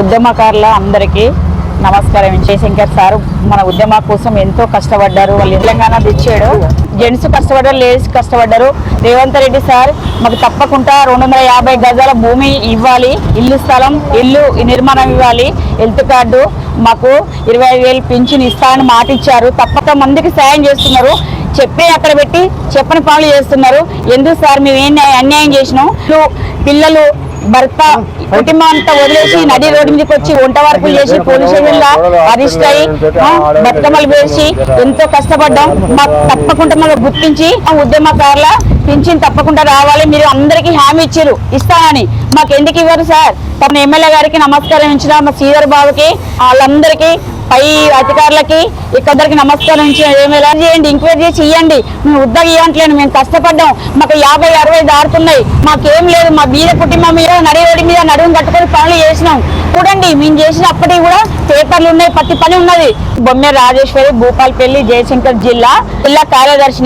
ఉద్యమకారుల అందరికీ నమస్కారం. జయశంకర్ సార్ మన ఉద్యమ కోసం ఎంతో కష్టపడ్డారు. వాళ్ళు తెలంగాణ తెచ్చాడు. జెంట్స్ కష్టపడ్డారు లేడీస్ కష్టపడ్డారు. రేవంత్ రెడ్డి సార్ మాకు తప్పకుండా రెండు వందల యాభై గజాల భూమి ఇవ్వాలి. ఇల్లు స్థలం ఇల్లు నిర్మాణం ఇవ్వాలి. హెల్త్ కార్డు మాకు ఇరవై వేలు పింఛన్ ఇస్తామని మాట ఇచ్చారు. తప్పక మందికి సాయం చేస్తున్నారు. చెప్పే అక్కడ పెట్టి చెప్పని పనులు చేస్తున్నారు. ఎందుకు సార్ మేము ఏం అన్యాయం చేసినాం? పిల్లలు భర్త కుటుంబం అంతా వదిలేసి నది రోడ్డు మీదకి వచ్చి వంట వరకు చేసి పోలీస్ స్టేషన్లో అరెస్ట్ అయ్యి బతుకమ్మలు వేసి ఎంతో కష్టపడ్డాం. మాకు తప్పకుండా మాకు గుర్తించి ఆ ఉద్యమకారుల పింఛన్ తప్పకుండా రావాలి. మీరు అందరికీ హామీ ఇచ్చారు. ఇస్తానని మాకు ఎందుకు ఇవ్వరు సార్? తమ ఎమ్మెల్యే గారికి నమస్కారం ఇచ్చిన మా శ్రీధర్ బాబుకి వాళ్ళందరికీ పై అధికారులకి ఇక్కడికి నమస్కారం ఇచ్చిన ఎలా చేయండి ఎంక్వైరీ చేసి ఇవ్వండి మేము ఉద్యోగం ఇవ్వట్లేదు మేము కష్టపడ్డాం. మాకు యాభై అరవై దారుతున్నాయి మాకేం లేదు మా బీద కుటుంబం మీద నడివేడి మీద నడుము కట్టుకొని పనులు చేసినాం. చూడండి మేము చేసిన అప్పటికి కూడా పేపర్లు ఉన్నాయి ప్రతి పని ఉన్నది. బొమ్మె రాజేశ్వరి భూపాలపల్లి జయశంకర్ జిల్లా జిల్లా కార్యదర్శి